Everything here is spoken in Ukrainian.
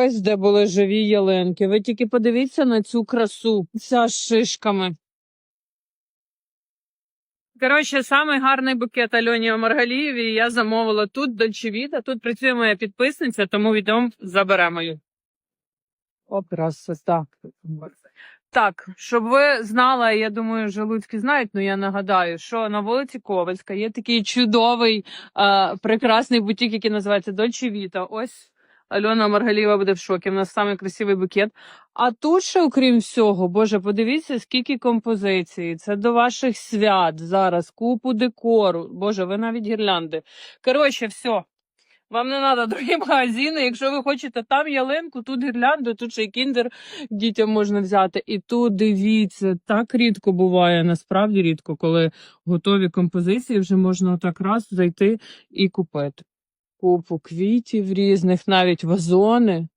Ось де були живі ялинки. Ви тільки подивіться на цю красу. Ця з шишками. Коротше, самий гарний букет Альоні Маргалієві я замовила тут Дольчевіта. Тут працює моя підписниця, тому відомо заберемо її. О, красота. Так, щоб ви знали, я думаю, Жалуцькі знають, ну я нагадаю, що на вулиці Ковальська є такий чудовий, е, прекрасний бутік, який називається Дольче Віта. Ось Альона Маргалієва буде в шокі. У нас самий красивий букет. А тут ще, окрім всього, Боже, подивіться, скільки композицій. Це до ваших свят зараз, купу декору. Боже, ви навіть гірлянди. Коротше, все. Вам не треба другі магазини. Якщо ви хочете там ялинку, тут гірлянду, тут ще й кіндер дітям можна взяти. І тут дивіться, так рідко буває, насправді рідко, коли готові композиції вже можна так раз зайти і купити. Купу квітів різних, навіть вазони.